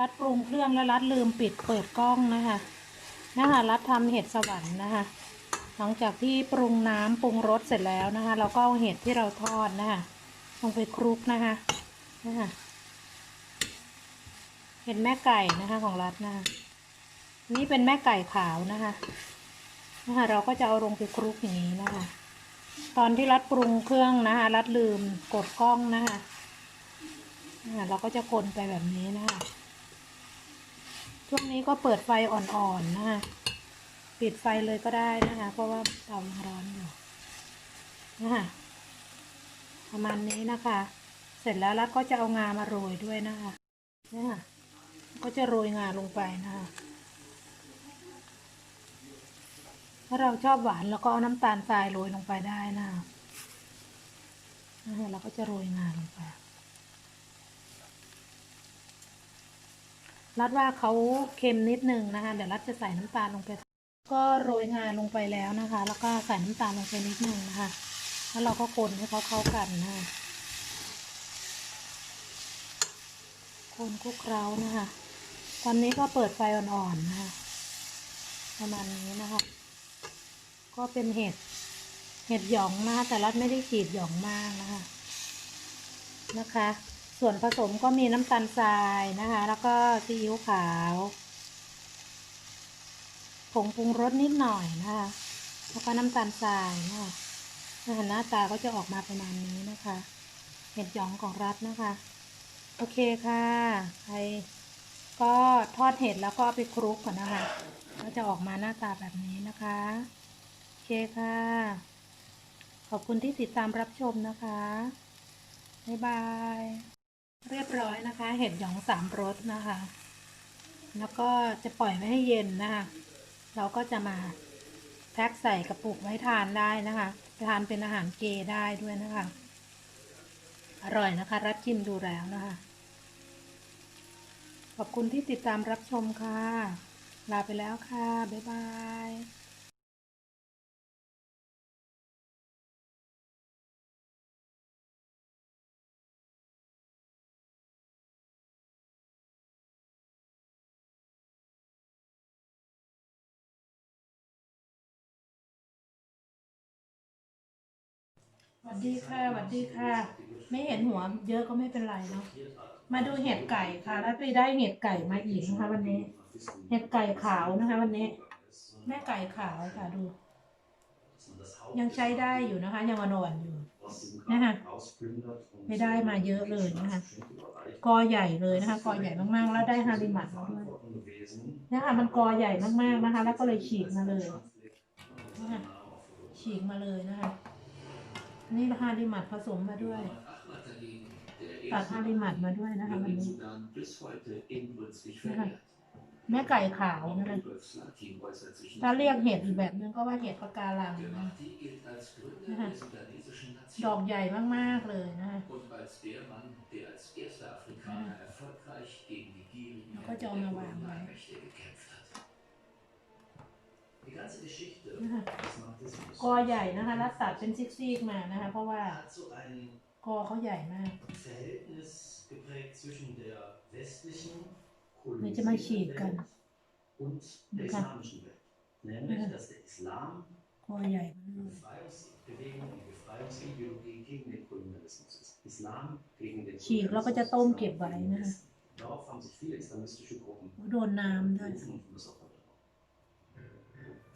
รัดปรุงเครื่องแล้วรัดลืมปิดเปิดกล้องนะคะนะคะรัดทำเห็ดสวรรค์นะคะ หลังจากที่ปรุงน้ำปรุงรสเสร็จแล้วนะคะ เราก็เอาเห็ดที่เราทอดนะคะ ลงไปคลุกนะคะนะคะ เห็ดแม่ไก่นะคะ ของรัดนะคะ นี่เป็นแม่ไก่ขาวนะคะนะคะเราก็จะเอาลงไปคลุกอย่างนี้นะคะ ตอนที่รัดปรุงเครื่องนะคะ รัดลืมกดกล้องนะคะนะคะเราก็จะคนไปแบบนี้นะคะช่วงนี้ก็เปิดไฟอ่อนๆ นะคะ ปิดไฟเลยก็ได้นะคะเพราะว่าเตาังร้อนอยู่นะคะประมาณนี้นะคะ เสร็จแล้วแล้วก็จะเอางามาโรยด้วยนะคะเนี่ยก็จะโรยงาลงไป นะคะถ้าเราชอบหวานแล้วก็เอาน้ำตาลทรายโรยลงไปได้นะคะเราก็จะโรยงาลงไปรัดว่าเขาเค็มนิดนึงนะคะ เดี๋ยวรัดจะใส่น้ำตาลลงไป ก็โรยงาลงไปแล้วนะคะ แล้วก็ใส่น้ำตาลลงไปนิดนึงนะคะ แล้วเราก็คนให้เขาเข้ากันนะคะคนคุกเคล้านะคะ ตอนนี้ก็เปิดไฟอ่อนๆนะคะ ประมาณนี้นะคะ ก็เป็นเห็ดเห็ดหยองนะคะแต่รัดไม่ได้ขีดหยองมากนะคะ นะคะส่วนผสมก็มีน้ำตาลทรายนะคะ แล้วก็ซีอิ๊วขาว ผงปรุงรสนิดหน่อยนะคะแล้วก็น้ำตาลทรายนะคะหน้าตาก็จะออกมาประมาณนี้นะคะ เห็ดหยองของรัฐนะคะ โอเคค่ะใครก็ทอดเห็ดแล้วก็เอาไปคลุกก่อนนะคะ ก็จะออกมาหน้าตาแบบนี้นะคะ โอเคค่ะ ขอบคุณที่ติดตามรับชมนะคะ บ๊ายบายเรียบร้อยนะคะ เห็ดหยองสามรสนะคะ แล้วก็จะปล่อยไว้ให้เย็นนะคะ เราก็จะมาแพ็คใส่กระปุกไว้ทานได้นะคะ ทานเป็นอาหารเกได้ด้วยนะคะ อร่อยนะคะ รัดกิมดูแล้วนะคะ ขอบคุณที่ติดตามรับชมค่ะ ลาไปแล้วค่ะ บ๊ายบายวัสดีค่ะสวัสดีค่ะ ไม่เห็นหัวเยอะก็ไม่เป็นไรเนาะมาดูเห็ดไก่ค่ะแล้วไปได้เห็ดไก่มาอีกนะคะวันนี้เห็ดไก่ขาวนะคะ วันนี้ แม่ไก่ขาวค่ะ ดู ยังใช้ได้อยู่นะคะ ยังอ่อนอยู่ นะคะไม่ได้มาเยอะเลยนะคะกอใหญ่เลยนะคะกอใหญ่มาก ๆ แล้วได้ฮาริมัดมาด้วยนะคะมันกอใหญ่มากๆนะคะ แล้วก็เลยฉีกมาเลยนะคะฉีกมาเลยนะคะนี่ฮาริมัดผสมมาด้วยตัดฮาริมัดมาด้วยนะคะวันนี้แม่ไก่ขาวนะคะถ้าเรียกเห็ดอีกแบบนึงก็ว่าเห็ดปะกาลังนะะดอกใหญ่มากๆเลยนะ้ะก็จะเอามาวางไว้กอใหญ่นะคะลัดตัดเป็นซีกๆมานะคะ เพราะว่ากอเขาใหญ่มากไหนจะมาฉีดกันนะคะกอใหญ่ฉีกแล้วก็จะต้มเก็บไว้นะคะโดนน้ำด้วย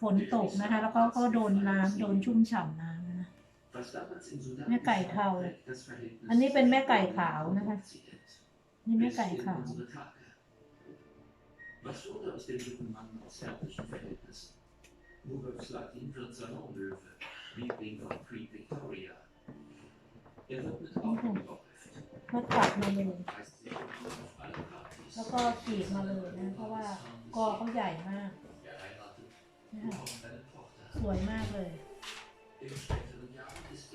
ฝนตกนะคะ แล้วก็ก็โดนน้ำโดนชุ่มฉ่ำน้ำนะแม่ไก่เทาอันนี้เป็นแม่ไก่ขาวนะคะ นี่แม่ไก่ขาวกาตัดมาเลยแล้วก็ขีดมาเลยนะ เพราะว่ากอเขาใหญ่มากสวยมากเลย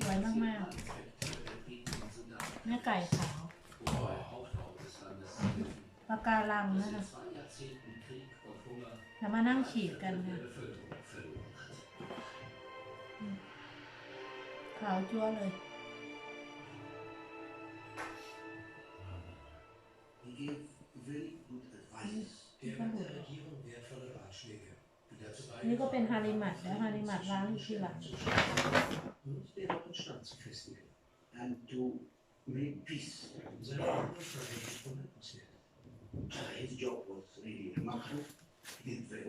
สวยมากๆเนื้อไก่ขาวปากการังนะคะแล้วมานั่งฉีดกันนะขาวจั่วเลยนี่ก็หลนี่ก็เป็นฮาริมัดแล้วฮาริมัดล้างอีกทีหลัง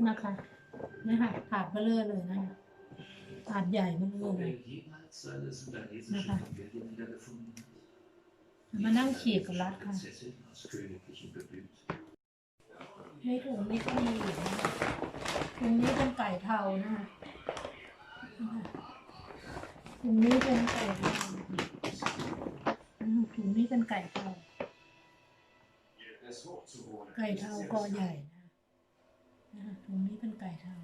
นะคะนี่ค่ะถาดเบลอเลยนะคะถาดใหญ่เบลอเลยนะคะมานั่งเขียกับรัดค่ะในถูงไม่ต้องมีตรงนี้เป็นไก่เทานะคะงนี้เป็นไก่เทาตรงนี้เป็นไก่เทาไก่เทากอใหญ่นะ ตรงนี้เป็นไก่เทา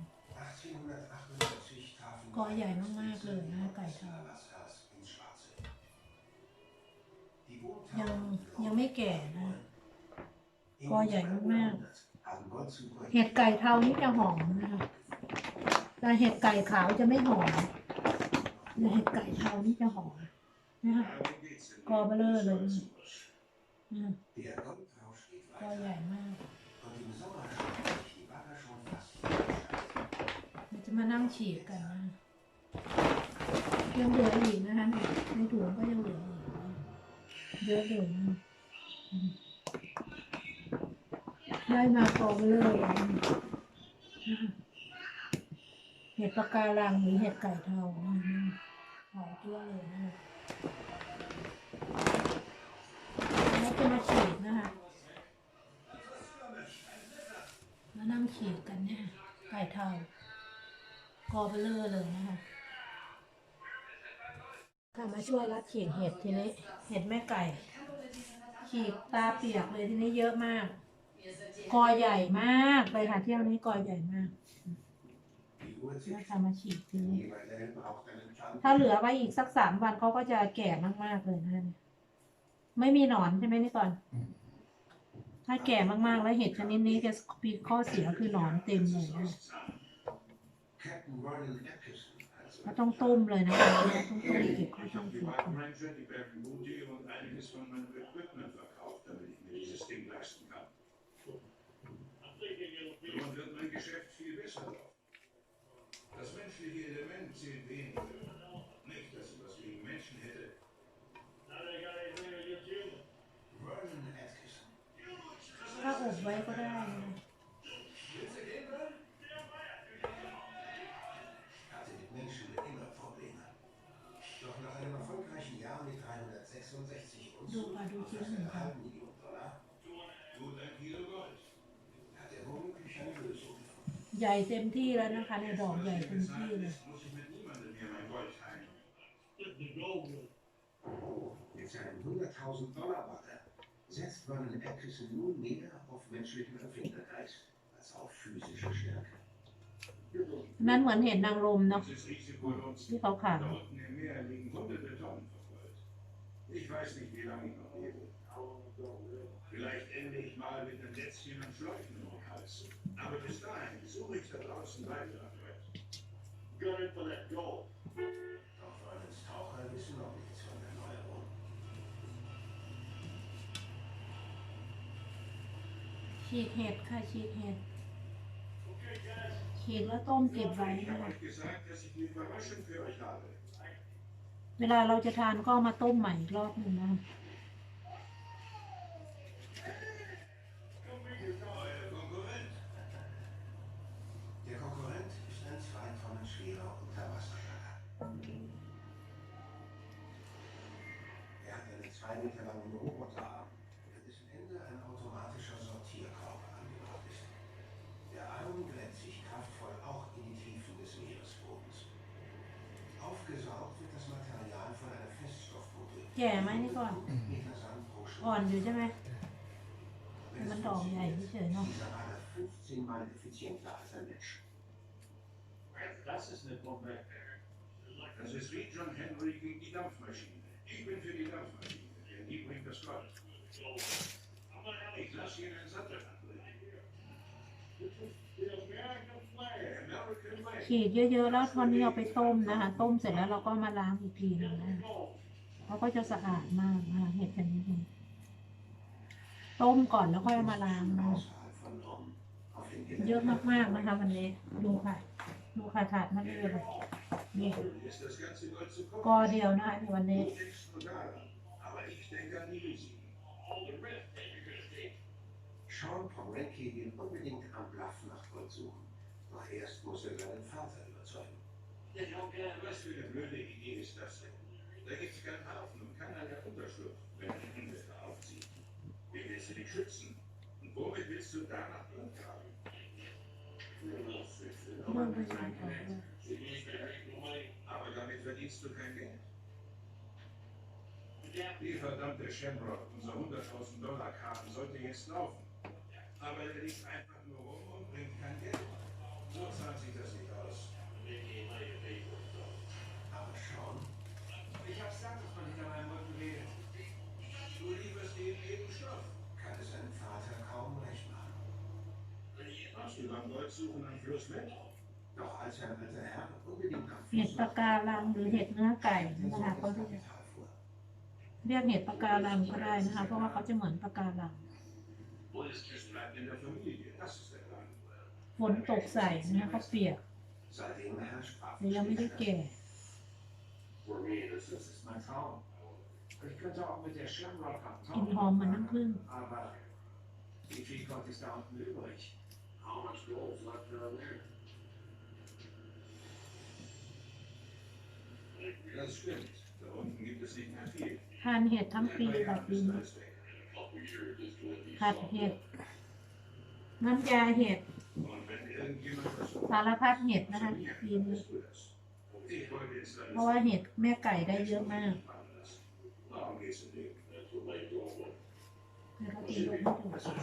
กอใหญ่มากๆเลยนะไก่เทายังยังไม่แก่นะกอใหญ่มากๆเห็ดไก่เทานี่จะหอมนะคะ แต่เห็ดไก่ขาวจะไม่หอม เห็ดไก่เทานี่จะหอมนะคะ กอเบลเลอร์เลยกอใหญ่มาก จะมานั่งฉีกกันยังเหลืออีกนะคะในถุงก็ยังเหลืออีก เยอะเลยนะได้มาพองเลยเห็ดปลาการังหรือเห็ดไก่ทองหอมตัวเลยนะแล้วจะมาฉีดนะคะมานั่งฉีดกันเนี่ย ไก่ทองกอบเลอเลยนะคะค่ะมาช่วยรัดฉีดเห็ดทีนี้ เห็ดแม่ไก่ฉีดตาเปียกเลยทีนี้เยอะมากกอใหญ่มากไปค่ะเที่ยวนี้กอใหญ่มากนาจะมาฉีดทีถ้าเหลือไว้อีกสักสามวันเขาก็จะแก่มาก ๆเลยนะไม่มีหนอนใช่ไหมนี่ก่อน ถ้าแก่มากๆ แล้วเห็ดชนิดนี้จะมีข้อเสียคือหนอนเต็มเลยก็ต้องต้มเลยนะคะต้องต้มเก็บข้อต้งเสีก่อ Nun wird mein Geschäft viel besser laufen. Das menschliche Element zählt wenig. Nicht, dass ich was gegen Menschen hätte. Vernon Atkinson. Ah, vai para Hatte die Grundschule immer Probleme. Doch nach einem erfolgreichen Jahr mit 366 und so erhalten die ใหญ่เต็มที่แล้วนะคะในดอกใหญ่เต็มที่เลยนั่นเหมือนเห็นนางรมเนาะที่เขาขังเ Aber bis dahin suche ich da draußen weiter nach r e c h Gönnet will e t go. Doch als Taucher wissen noch nichts von der Neuerung. Sheet head, sheet head. ขีดแล้วต้มเก็บไว้เวลาเราจะทานก็มาต้มใหม่อีกรอบหนึ่งนะ eine Terminierung unterarm, dessen Ende ein automatischer Sortierkorb angebracht ist. Der Arm glätt sich kraftvoll auch in die Tiefen des Meeresbodens. Aufgesaugt wird das Material von einer Feststoffbrücke. Ja, Meter Sand pro อ่อน Stunde. อยู่ใช่ไหม Wenn ne? Das ist eine Bombe. Das ist wie John Henry gegen die Dampfmaschine. Ich bin für die Dampfmaschine. ขีดเยอะๆ แล้วตอนนี้เอาไปต้มนะคะต้มเสร็จแล้วเราก็มาล้างอีกทีหนึงนะคะเขาก็จะสะอาดมากนะเห็ดชนิดนี้ต้มก่อนแล้วค่อยมาล้างนะเยอะมากๆนะคะวันนี้ ดูค่ะดูค่ะถาดมันเยอะเลยนี่กอเดียวนะคะวันนี้ Sean Pomrecki will unbedingt am Bluff nach Gold suchen. Doch erst muss er seinen Vater überzeugen. Was für eine blöde Idee ist das denn? Da gibt es keinen Hafen und keinerlei Unterschlupf, wenn ein Unwetter aufzieht. Wie willst du dich schützen? Und womit willst du danach umgraben? Aber damit verdienst du kein Geld. Die verdammte Shamrock, unser 100.000 Dollar Karten, sollte jetzt laufen. Aber der liegt einfach nur rum und bringt kein Geld. So zahlt sich das nicht aus. Aber schon. Ich hab's gesagt, dass man nicht an einem Rücken redet. Du lieferst eben jeden Stoff. Kann es einem Vater kaum recht machen. Warst du beim Goldsuchen am Fluss mit? Doch als er alter Herr unbedingt am Fluss. เห็ดปลาการังหรือเห็ดเนื้อไก่นะคะก็เรียกเห็ดปะการังก็ได้นะคะเพราะว่าเขาจะเหมือนปะการังฝนตกใส่นะเขาเปียกหรือยังไม่ได้แก่กินหอมเหมือนน้ำผึ้งเ Das stimmt. Da unten gibt e ่ n i c ทานเห็ดทั้งปีแบบนี้ผัดเห็ด น้ำยาเห็ด สารพัดเห็ดนะคะปีนี้เพราะว่าเห็ดแม่ไก่ได้เยอะมากแล้วก็ตีลูกไม่ถูก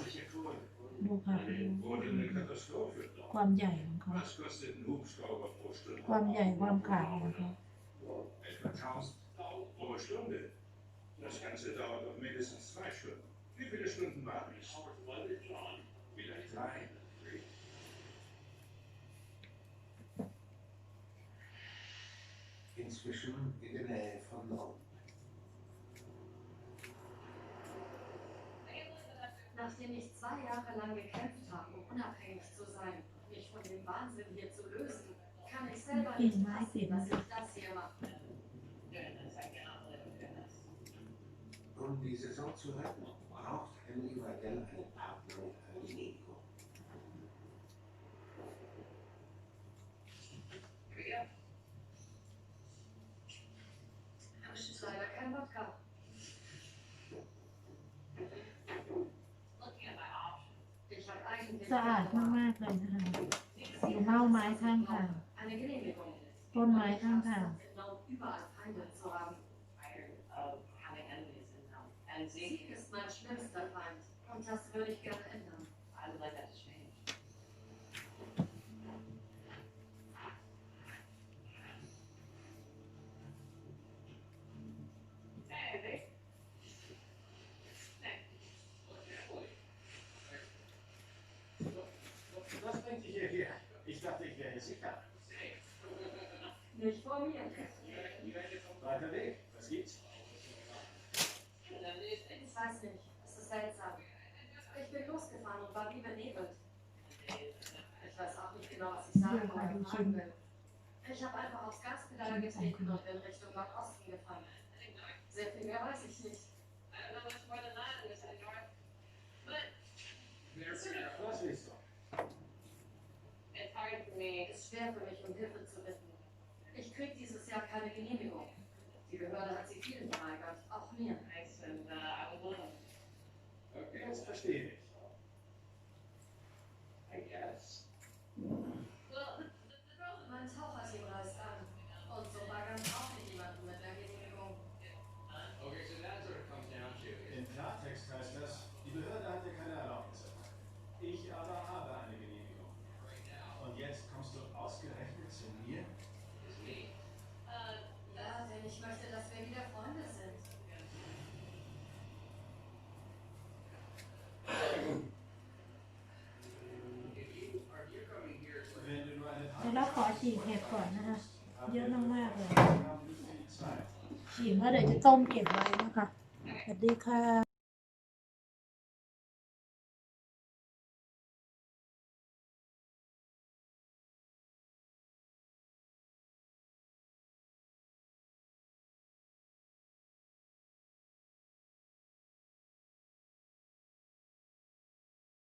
ดูค่ะความใหญ่ของเขาความใหญ่ความขาวของเขา Das Ganze dauert doch mindestens zwei Stunden. Wie viele Stunden warten? ich? Vielleicht drei. Inzwischen in der Nähe von London. Nachdem ich zwei Jahre lang gekämpft habe, um unabhängig zu sein, mich von dem Wahnsinn hier zu lösen, kann ich selber nicht fassen, was ich das hier mache. um die Saison zu retten, braucht Henry Waddell eine Partnerin als Nico. Ja. Aber es ist leider kein Wodka. Und สะอาดมากๆเลยนะคะเน่าไม้ข้างทางต้นไม้ข้างทาง Ein Sieg ist mein schlimmster Feind und das würde ich gerne ändern. fahren will. Ich habe einfach aufs Gaspedal getreten und in Richtung Nordosten gefahren. Sehr viel mehr weiß ich nicht. Es ist schwer für mich, um Hilfe zu bitten. Ich kriege dieses Jahr keine Genehmigung. Die Behörde hat sie vielen verweigert, auch mir. Uh, okay, das verstehe ich. möchte, dass wir wieder Freunde sind. แล้วเราขอฉีกเห็ดก่อนนะคะเยอะมากๆเลยฉีกแล้วเดี๋ยวจะต้มเก็บไว้นะคะสวัสดีค่ะ